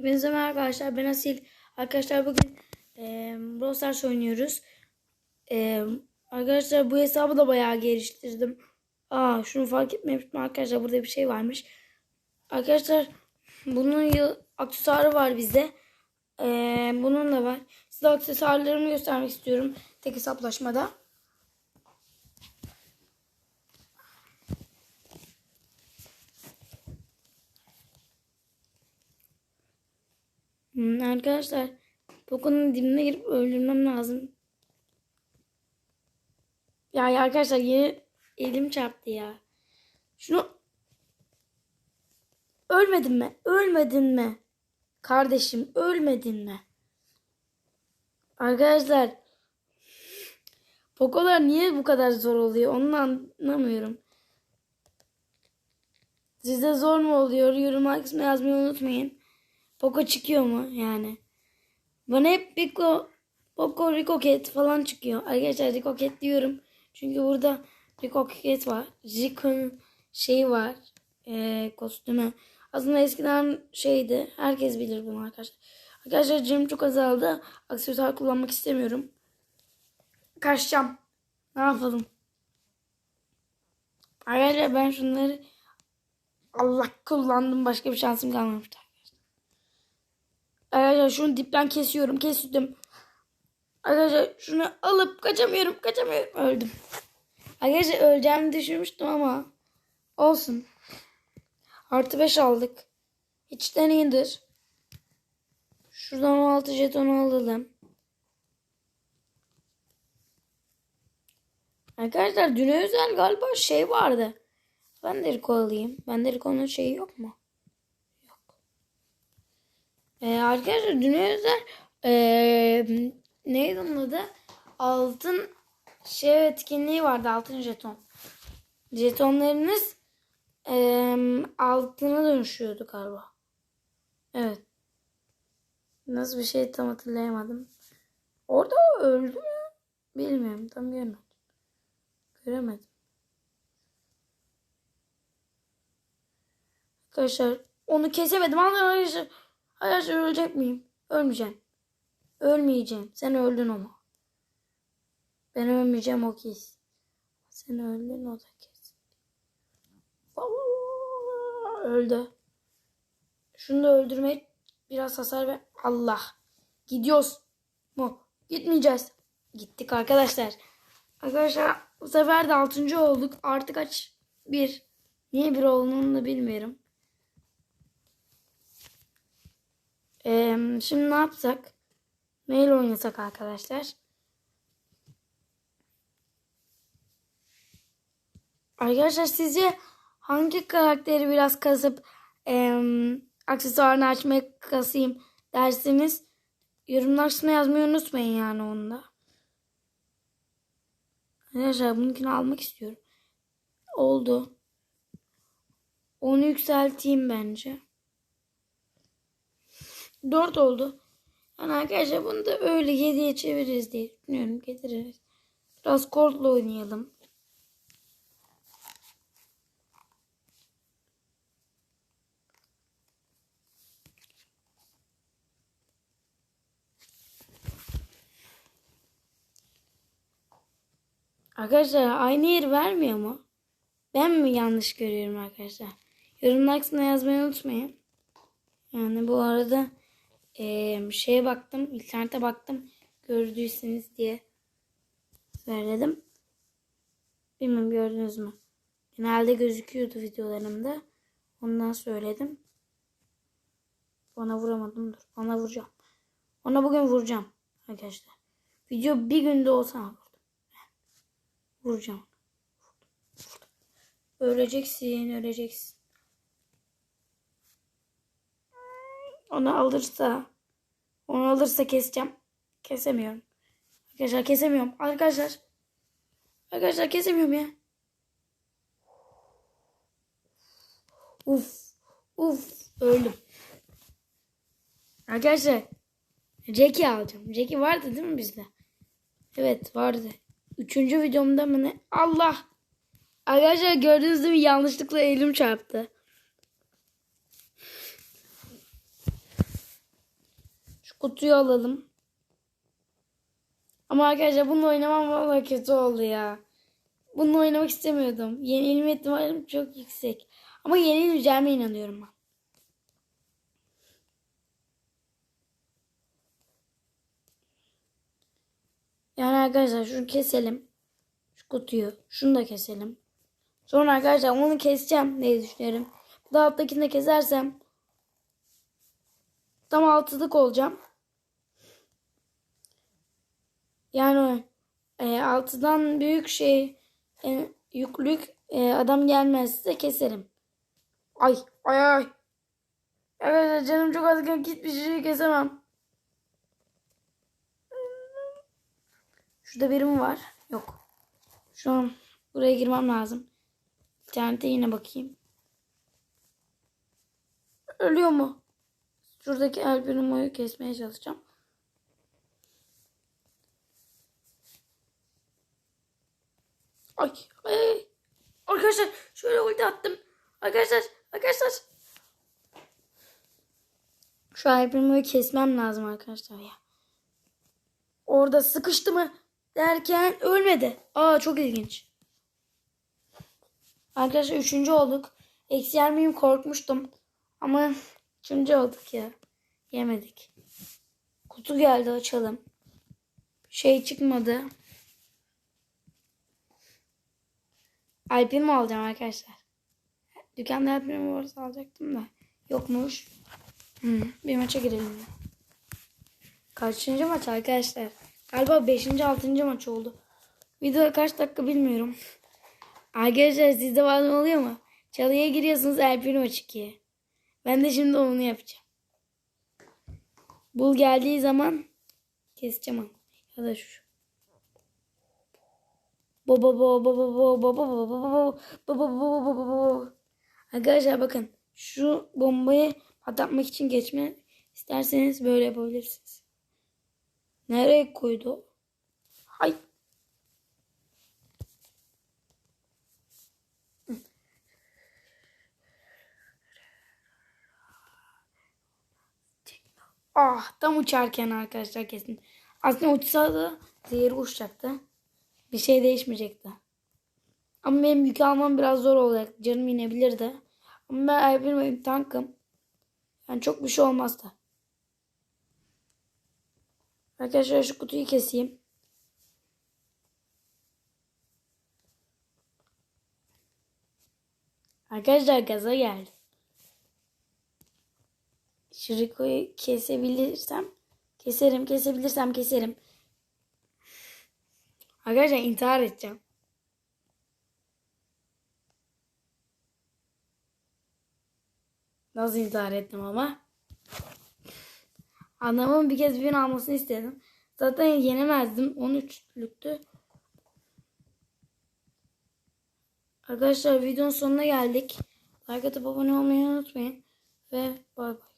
Hepinize merhaba arkadaşlar. Ben Asil. Arkadaşlar bugün e, Brawl Stars oynuyoruz. E, arkadaşlar bu hesabı da bayağı geliştirdim. Aa şunu fark etmemiştim arkadaşlar. Burada bir şey varmış. Arkadaşlar bunun aksesuarı var bizde. E, bunun da var. Size aksesuarlarımı göstermek istiyorum. Tek hesaplaşmada. Hmm, arkadaşlar Poco'nun dibine girip öldürmem lazım. Ya, ya arkadaşlar yeni elim çarptı ya. Şunu ölmedin mi? Ölmedin mi? Kardeşim ölmedin mi? Arkadaşlar Poco'lar niye bu kadar zor oluyor? Onu anlamıyorum. Size zor mu oluyor? Yorum kısmına yazmayı unutmayın. Poco çıkıyor mu yani? Bana hep Pico, Poco, Ricoket falan çıkıyor. Arkadaşlar Ricoket diyorum. Çünkü burada Ricoket var. Rico'nun şeyi var. E, kostümü. Aslında eskiden şeydi. Herkes bilir bunu arkadaşlar. Arkadaşlar cim çok azaldı. Aksesuar kullanmak istemiyorum. Kaçacağım. Ne yapalım? Arkadaşlar ben şunları Allah kullandım. Başka bir şansım kalmamıştı. Arkadaşlar şunu dipten kesiyorum. Kestim. Arkadaşlar şunu alıp kaçamıyorum. Kaçamıyorum. Öldüm. Arkadaşlar öleceğimi düşünmüştüm ama olsun. Artı 5 aldık. Hiçten iyidir. Şuradan 16 jeton alalım. Arkadaşlar düne özel galiba şey vardı. Ben de alayım. Ben de şeyi yok mu? Ee, arkadaşlar dün özel ee, neydi onun adı? Altın şey etkinliği vardı. Altın jeton. Jetonlarınız ee, altına dönüşüyordu galiba. Evet. Nasıl bir şey tam hatırlayamadım. Orada öldü mü? Bilmiyorum. Tam görmedim. Göremedim. Arkadaşlar onu kesemedim. Arkadaşlar Arkadaşlar ölecek miyim? Ölmeyeceğim. Ölmeyeceğim. Sen öldün ama. Ben ölmeyeceğim o kes. Sen öldün o da kes. Öldü. Şunu da öldürmek biraz hasar ver. Allah. Gidiyoruz mu? Gitmeyeceğiz. Gittik arkadaşlar. Arkadaşlar bu sefer de altıncı olduk. Artık kaç? Bir. Niye bir olduğunu da bilmiyorum. Ee, şimdi ne yapsak? Mail oynasak arkadaşlar. Arkadaşlar sizce hangi karakteri biraz kasıp e, aksesuarını açmaya kasayım dersiniz? Yorumlar kısmına yazmayı unutmayın yani onda. Arkadaşlar bununkini almak istiyorum. Oldu. Onu yükselteyim bence. 4 oldu. Yani arkadaşlar bunu da öyle 7'ye çeviririz diye düşünüyorum. Getiririz. Biraz Cold'la oynayalım. Arkadaşlar aynı yer vermiyor mu? Ben mi yanlış görüyorum arkadaşlar? Yorumlar kısmına yazmayı unutmayın. Yani bu arada e, şeye baktım, internete baktım. Gördüyseniz diye söyledim. Bilmem gördünüz mü? Genelde gözüküyordu videolarımda. Ondan söyledim. Ona vuramadım. Dur. Ona vuracağım. Ona bugün vuracağım. Arkadaşlar. Video bir günde olsa vurdum. Vuracağım. Öleceksin. Öleceksin. Onu alırsa onu alırsa keseceğim. Kesemiyorum. Arkadaşlar kesemiyorum. Arkadaşlar. Arkadaşlar kesemiyorum ya. Uf. Uf. Öldüm. Arkadaşlar. Jackie alacağım. Jackie vardı değil mi bizde? Evet vardı. Üçüncü videomda mı ne? Allah. Arkadaşlar gördüğünüz gibi yanlışlıkla elim çarptı. Kutuyu alalım. Ama arkadaşlar bununla oynamam valla kötü oldu ya. Bununla oynamak istemiyordum. Yenilme ihtimalim çok yüksek. Ama yenilmeyeceğime inanıyorum ben. Yani arkadaşlar şunu keselim. Şu kutuyu. Şunu da keselim. Sonra arkadaşlar onu keseceğim diye düşünüyorum. Bu da alttakini de kesersem tam altılık olacağım. Yani e, altıdan büyük şey e, yüklük e, adam gelmezse keserim. Ay ay ay. Evet canım çok az hiçbir şey kesemem. Şurada biri mi var? Yok. Şu an buraya girmem lazım. İnternete yine bakayım. Ölüyor mu? Şuradaki El Primo'yu kesmeye çalışacağım. Ay, ay. Arkadaşlar şöyle ulti attım. Arkadaşlar, arkadaşlar. Şu Primo'yu kesmem lazım arkadaşlar ya. Orada sıkıştı mı derken ölmedi. Aa çok ilginç. Arkadaşlar üçüncü olduk. Eksi yer miyim korkmuştum. Ama üçüncü olduk ya. Yemedik. Kutu geldi açalım. Şey çıkmadı. Alp'imi mi alacağım arkadaşlar? Dükkanda Alp'imi varsa alacaktım da. Yokmuş. Hı, bir maça girelim. Kaçıncı maç arkadaşlar? Galiba 5. 6. maç oldu. Video kaç dakika bilmiyorum. Arkadaşlar sizde bazen oluyor mu? Çalıya giriyorsunuz Alpino çıkıyor. Ben de şimdi onu yapacağım. Bul geldiği zaman keseceğim onu. Ya da şu. Bo bo bo bo bo bo bo bo bo bo bo bo bo bo bo bo bo. Arkadaşlar bakın şu bombayı patlatmak için geçme isterseniz böyle yapabilirsiniz. Nereye koydu? Hay. Ah tam uçarken arkadaşlar kesin. Aslında uçsa da zehri uçacaktı. Bir şey değişmeyecekti. Ama benim yük almam biraz zor olacak. Canım inebilirdi. Ama ben benim tankım. Yani çok bir şey olmazdı. Arkadaşlar şu kutuyu keseyim. Arkadaşlar gaza geldi. Şu Rico'yu kesebilirsem keserim, kesebilirsem keserim. Arkadaşlar intihar edeceğim. Nasıl intihar ettim ama? Adamın bir kez bin almasını istedim. Zaten yenemezdim. 13'lüktü. Arkadaşlar videonun sonuna geldik. Like atıp abone olmayı unutmayın. Ve bay bay.